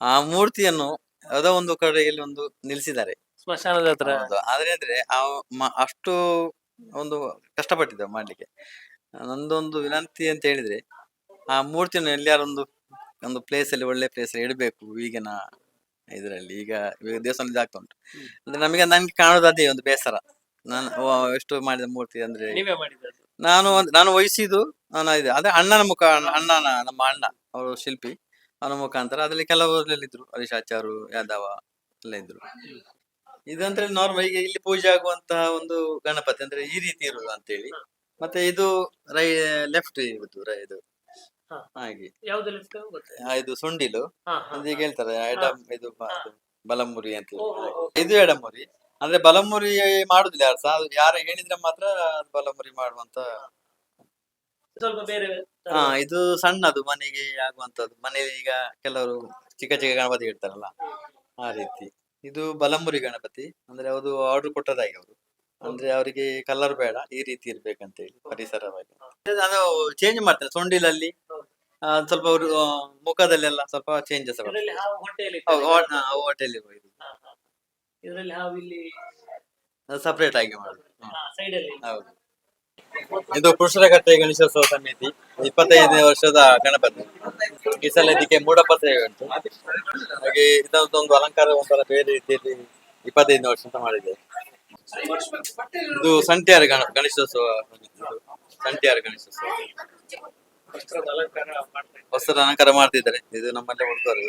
ಆ ಮೂರ್ತಿಯನ್ನು ಯಾವುದೋ ಒಂದು ಕಡೆಯಲ್ಲಿ ಒಂದು ನಿಲ್ಲಿಸಿದ್ದಾರೆ. ಸ್ಮಶಾನದ ಹತ್ರ. ಹೌದು. ಆದ್ರೆ ಅಂದ್ರೆ ಆ ಮ- ಅಷ್ಟು ಒಂದು ಕಷ್ಟಪಟ್ಟಿದ್ದೆ ಮಾಡ್ಲಿಕ್ಕೆ. ನಂದೊಂದು ವಿನಂತಿ ಅಂತ ಹೇಳಿದ್ರೆ ಆ ಮೂರ್ತಿಯನ್ನು ಎಲ್ಲಿಯಾರೊಂದು ಒಂದು ಪ್ಲೇಸ್ ಅಲ್ಲಿ ಒಳ್ಳೆ ಪ್ಲೇಸ್ ಅಲ್ಲಿ ಇಡಬೇಕು ಈಗಿನ ಇದರಲ್ಲಿ. ಈಗ ಇವಾಗ ದೇವಸ್ಥಾನದಲ್ಲಿ ಆಗ್ತಾ ಉಂಟು. ಅಂದ್ರೆ ನಮಗೆ ನನ್ಗೆ ಕಾಣೋದು ಅದೇ ಒಂದು ಬೇಸರ. ನಾನು ವ- ಎಷ್ಟು ಮಾಡಿದ ಮೂರ್ತಿ ಅಂದ್ರೆ ನೀವೇ ನಾನು ಒಂದ್- ನಾನು ವಹಿಸಿದ್ದು ನಾನು ಇದೆ ಅದೇ ಅಣ್ಣನ ಮುಖ ಅಣ್ಣನ ನಮ್ಮ ಅಣ್ಣ ಅವರು ಶಿಲ್ಪಿ. ಅವನ ಮುಖಾಂತರ ಅದ್ರಲ್ಲಿ ಕೆಲವರಲ್ಲಿದ್ರು ಇದ್ರು ಹರೀಶ್ ಆಚಾರು ಯಾದವ ಎಲ್ಲ ಇದ್ರು. ಇದಂದ್ರೆ ನಾರ್ಮಲ್ ಈಗ ಇಲ್ಲಿ ಪೂಜೆ ಆಗುವಂತಹ ಒಂದು ಗಣಪತಿ ಅಂದ್ರೆ ಈ ರೀತಿ ಇರುವುದು ಅಂತೇಳಿ. ಮತ್ತೆ ಇದು ರೈ ಲೆಫ್ಟ್ ಇರುವುದು ರೈ ಇದು. ಹಾಗೆ. ಇದು ಸುಂಡಿಲು. ಈಗ ಹೇಳ್ತಾರೆ ಐಟಂ ಇದು ಬಲಮುರಿ ಅಂತ. ಇದು ಎಡಮುರಿ ಅಂದ್ರೆ ಬಲಮುರಿ ಮಾಡುದಿಲ್ಲ ಯಾರು ಸಹ ಯಾರು ಹೇಳಿದ್ರೆ ಮಾತ್ರ ಬಲಮುರಿ ಮಾಡುವಂತ ಸ್ವಲ್ಪ ಬೇರೆ ಹಾ ಇದು ಸಣ್ಣದು ಮನೆಗೆ ಆಗುವಂತದ್ದು ಮನೆಯಲ್ಲಿ ಈಗ ಕೆಲವರು ಚಿಕ್ಕ ಚಿಕ್ಕ ಗಣಪತಿ ಇಡ್ತಾರಲ್ಲ ಆ ರೀತಿ. ಇದು ಬಲಂಬುರಿ ಗಣಪತಿ ಅಂದ್ರೆ ಅದು ಆರ್ಡರ್ ಕೊಟ್ಟದಾಗಿ ಅವರು. ಅಂದ್ರೆ ಅವರಿಗೆ ಕಲರ್ ಬೇಡ ಈ ರೀತಿ ಇರ್ಬೇಕಂತ ಹೇಳಿ ಪರಿಸರವಾಗಿ. ನಾನು ಚೇಂಜ್ ಮಾಡ್ತಾರೆ ಸೊಂಡಿಲಲ್ಲಿ ಆ, ಸ್ವಲ್ಪ ಅವರು ಮುಖದಲ್ಲೆಲ್ಲ ಸ್ವಲ್ಪ ಚೇಂಜಸ್ ಹೊಟ್ಟೆಯಲ್ಲಿ ಹೋಟೆಲ್ ಇದರಲ್ಲಿ ಹಾವು ಇಲ್ಲಿ ಸಪರೇಟ್ ಆಗಿ ಮಾಡುದು. ಹ್ಮ್. ಸೈಡ್ ಅಲ್ಲಿ. ಹೌದು. ಇದು ಪುರುಷರ ಕಟ್ಟೆ ಗಣೇಶೋತ್ಸವ ಸಮಿತಿ, ಇಪ್ಪತ್ತೈದನೇ ವರ್ಷದ ಗಣಪತಿ ಈ ಸಲ ಇದಕ್ಕೆ ಮೂಡಪ್ಪ ಸೇವೆ ಉಂಟು ಹಾಗೆ ಇದೊಂದು ಅಲಂಕಾರ ಒಂಥರ ಬೇರೆ ರೀತಿಯಲ್ಲಿ ಇಪ್ಪತ್ತೈದನೇ ವರ್ಷ ಅಂತ ಮಾಡಿದೆ ಇದು ಸಂಟ್ಯಾರ ಗಣ ಗಣೇಶೋತ್ಸವ. ಸಂಟ್ಯಾರ ಗಣೇಶೋತ್ಸವ ವಸ್ತ್ರದ ಅಲಂಕಾರ ಮಾಡ್ತಿದ್ದಾರೆ ಇದು ನಮ್ಮಲ್ಲೇ ಹುಡುಗರು.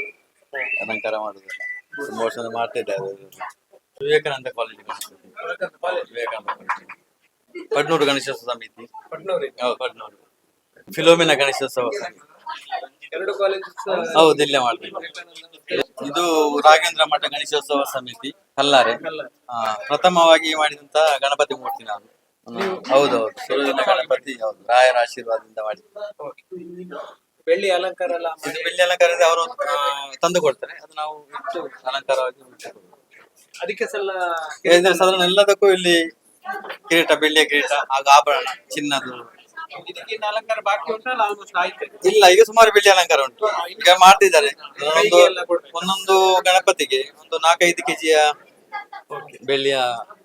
ಅಲಂಕಾರ ಮಾಡುದಿಲ್ಲ ತುಂಬಾ ವರ್ಷದಿಂದ ಮಾಡ್ತಿದ್ದಾರೆ. ವಿವೇಕಾನಂದ ಕಾಲೇಜ್ ವಿವೇಕಾನಂದ ಕಾಲೇಜ್ ಪಡ್ನೂರು ಗಣೇಶೋತ್ಸವ ಸಮಿತಿ. ಪಟ್ನೂರಿ ಹೌದು ಪಡ್ನೂರು. ಫಿಲೋಮಿನ ಗಣೇಶೋತ್ಸವ ಸಮಿತಿ. ಎರಡು ಕಾಲೇಜ್ ಹೌದು ಇಲ್ಲೇ ಮಾಡ್ತೀವಿ ಇದು ರಾಘೇಂದ್ರ ಮಠ ಗಣೇಶೋತ್ಸವ ಸಮಿತಿ ಕಲ್ಲಾರೆ. ಆ, ಪ್ರಥಮವಾಗಿ ಮಾಡಿದಂತ ಗಣಪತಿ ಮೂರ್ತಿ ನಾನು. ಹೌದೌದು ಗಣಪತಿ ಹೌದು. ರಾಯರ ಆಶೀರ್ವಾದದಿಂದ ಮಾಡಿ ಬೆಳ್ಳಿ ಅಲಂಕಾರ ಎಲ್ಲ ಇದು ಬೆಳ್ಳಿ ಅಲಂಕಾರ ಅವರು ತಂದು ಕೊಡ್ತಾರೆ. ಅದು ನಾವು ಇಟ್ಟು ಅಲಂಕಾರವಾಗಿ ಇಟ್ಟುಕೊಳ್ಳುವುದು. ಅದಕ್ಕೆ ಸಲ ಸಾಧಾರಣ ಎಲ್ಲದಕ್ಕೂ ಇಲ್ಲಿ ಕಿರೀಟ, ಬೆಳ್ಳಿಯ ಕಿರೀಟ ಹಾಗೂ ಆಭರಣ ಚಿನ್ನದು ಅಲಂಕಾರ ಬಾಕಿ ಇಲ್ಲ, ಈಗ ಸುಮಾರು ಬೆಳ್ಳಿ ಅಲಂಕಾರ ಉಂಟು. ಈಗ ಮಾಡ್ತಿದ್ದಾರೆ. ಒಂದೊಂದು ಗಣಪತಿಗೆ, ಒಂದು ನಾಲ್ಕೈದು ಕೆಜಿಯ ಬೆಳ್ಳಿಯ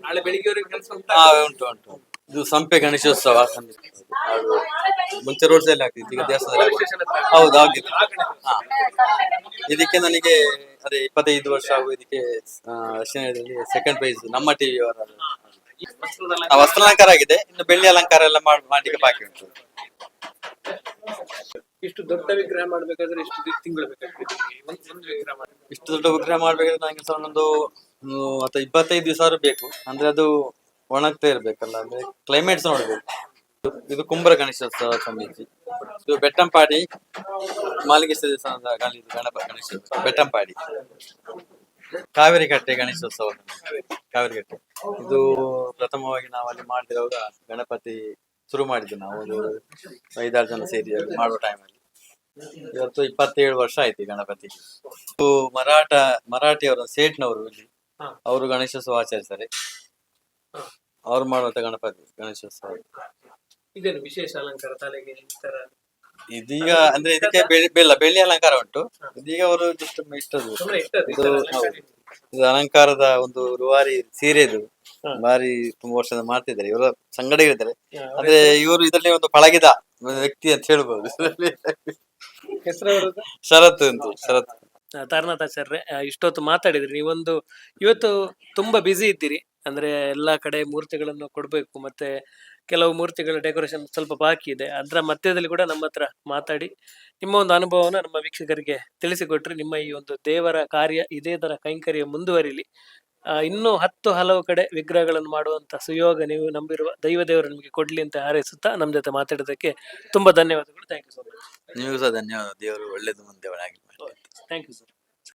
ನಾಳೆ ಉಂಟಾ, ಉಂಟು. ಇದು ಸಂಪೆ ಗಣೇಶೋತ್ಸವ. ಮುಂಚೆ ರೋಡ್ ಸೈಡ್ ಆಗ್ತಿತ್ತು, ಈಗ ದೇವಸ್ಥಾನದಲ್ಲಿ ಹೌದು ಆಗಿತ್ತು ಹಾ. ಇದಕ್ಕೆ ನನಗೆ, ಅದೇ ಇಪ್ಪತ್ತೈದು ವರ್ಷ ಆಗುವ ಇದಕ್ಕೆ ಸೆಕೆಂಡ್ ಪ್ರೈಸ್ ನಮ್ಮ ಟಿವಿ ಅವರ ವಸ್ತ್ರದ ಅಲಂಕಾರ ಆಗಿದೆ. ಇನ್ನು ಬೆಳ್ಳಿ ಅಲಂಕಾರ ಎಲ್ಲ ಮಾಡ್- ಮಾಡ್ಲಿಕ್ಕೆ ಬಾಕಿ ಉಂಟು. ಇಷ್ಟು ದೊಡ್ಡ ವಿಗ್ರಹ ಮಾಡ್ಬೇಕಾದ್ರೆ ಇಷ್ಟು ತಿಂಗಳು ಬೇಕಾಗ್ತದೆ ಒಂದು ಒಂದು ವಿಗ್ರಹ ಮಾಡಿ ಇಷ್ಟು ದೊಡ್ಡ ವಿಗ್ರಹ ಮಾಡ್ಬೇಕಾದ್ರೆ ನನಗೆ ಸಹ ಒಂದು ಅಥವಾ ಇಪ್ಪತ್ತೈದು ದಿವಸ ಬೇಕು. ಅಂದ್ರೆ ಅದು ಒಣಗ್ತಾ ಇರ್ಬೇಕಲ್ಲ ಅಂದ್ರೆ ಕ್ಲೈಮೇಟ್ಸ್ ನೋಡ್ಬೇಕು. ಇದು- ಕುಂಬರ ಗಣೇಶೋತ್ಸವ ಸಮಿತಿ ಇದು ಬೆಟ್ಟಂಪಾಡಿ ಮಾಲಿಕೇಶ್ವರ ದೇವಸ್ಥಾನದ ಗಾಲಿ ಇದು ಗಣಪ ಗಣೇಶ ಬೆಟ್ಟಂಪಾಡಿ. ಕಾವೇರಿ ಕಟ್ಟೆ ಗಣೇಶೋತ್ಸವ. ಕಾವೇರಿ ಕಟ್ಟೆ. ಇದು ಪ್ರಥಮವಾಗಿ ನಾವು ಅಲ್ಲಿ ಮಾಡ್ತಿರುವಾಗ ಗಣಪತಿ ಶುರು ಮಾಡಿದ್ವಿ ನಾವು. ಒಂದು ಐದಾರು ಜನ ಸೇರಿ ಮಾಡುವ ಟೈಮಲ್ಲಿ ಇವತ್ತು ಇಪ್ಪತ್ತೇಳು ವರ್ಷ ಆಯ್ತು ಗಣಪತಿ. ಮರಾಠ ಮರಾಠಿಯವರು ಸೇಟ್ನವರು ಇಲ್ಲಿ. ಅವರು ಗಣೇಶೋತ್ಸವ ಆಚರಿಸ್ತಾರೆ. ಅವ್ರು ಮಾಡುವಂತ ಗಣಪತಿ ಗಣೇಶೋತ್ಸವ. ಇದೇನು ವಿಶೇಷ ಅಲಂಕಾರ ತಲೆಗೆ ಈ ತರ? ಇದೀಗ ಅಂದ್ರೆ ಇದಕ್ಕೆ ಬೆಳ್ಳಿ ಬೆಲ್ಲ ಬೆಳ್ಳಿ ಅಲಂಕಾರ ಉಂಟು. ಇದೀಗ ಅವರು ಜಸ್ಟ್ ಇಟ್ಟದ್ದು. ಇದು ಹೌದು. ಇದು ಅಲಂಕಾರದ ಒಂದು ರುವಾರಿ ಸೀರೆದು. ಬಾರಿ ತುಂಬಾ ವರ್ಷದ ಮಾಡ್ತಿದ್ದಾರೆ. ಇವರ ಸಂಗಡಿಗರಿದ್ದಾರೆ ಇರ್ತಾರೆ. ಅಂದ್ರೆ ಇವರು ಇದರಲ್ಲಿ ಒಂದು ಪಳಗಿದ ಒಂದು ವ್ಯಕ್ತಿ ಅಂತ ಹೇಳ್ಬೋದು. ಹೆಸರು? ಶರತ್ ಅಂತ ಶರತ್. ತಾರನಾಥಾಚಾರ್ಯ ಇಷ್ಟೊತ್ತು ಮಾತಾಡಿದ್ರಿ. ನೀವೊಂದು ಇವತ್ತು ತುಂಬಾ ಬ್ಯುಸಿ ಇದ್ದೀರಿ. ಅಂದ್ರೆ ಎಲ್ಲಾ ಕಡೆ ಮೂರ್ತಿಗಳನ್ನು ಕೊಡ್ಬೇಕು ಮತ್ತೆ ಕೆಲವು ಮೂರ್ತಿಗಳ ಡೆಕೋರೇಷನ್ ಸ್ವಲ್ಪ ಬಾಕಿ ಇದೆ. ಅದರ ಮಧ್ಯದಲ್ಲಿ ಕೂಡ ನಮ್ಮ ಹತ್ರ ಮಾತಾಡಿ ನಿಮ್ಮ ಒಂದು ಅನುಭವವನ್ನು ನಮ್ಮ ವೀಕ್ಷಕರಿಗೆ ತಿಳಿಸಿಕೊಟ್ರಿ. ನಿಮ್ಮ ಈ ಒಂದು ದೇವರ ಕಾರ್ಯ ಇದೇ ತರ ಕೈಂಕರ್ಯ ಮುಂದುವರಿಲಿ. ಇನ್ನೂ ಹತ್ತು ಹಲವು ಕಡೆ ವಿಗ್ರಹಗಳನ್ನು ಮಾಡುವಂತ ಸುಯೋಗ ನೀವು ನಂಬಿರುವ ದೈವ ದೇವರು ನಿಮಗೆ ಕೊಡ್ಲಿ ಅಂತ ಹಾರೈಸುತ್ತಾ ನಮ್ಮ ಜೊತೆ ಮಾತಾಡೋದಕ್ಕೆ ತುಂಬಾ ಧನ್ಯವಾದಗಳು. ಥ್ಯಾಂಕ್ ಯು ಸೊ ಮಚ್ ನಿಮಗೂ ಸಹ ಧನ್ಯವಾದ. ದೇವರು ಒಳ್ಳೇದು ಮುಂದೆ ಥ್ಯಾಂಕ್ ಯು ಸರ್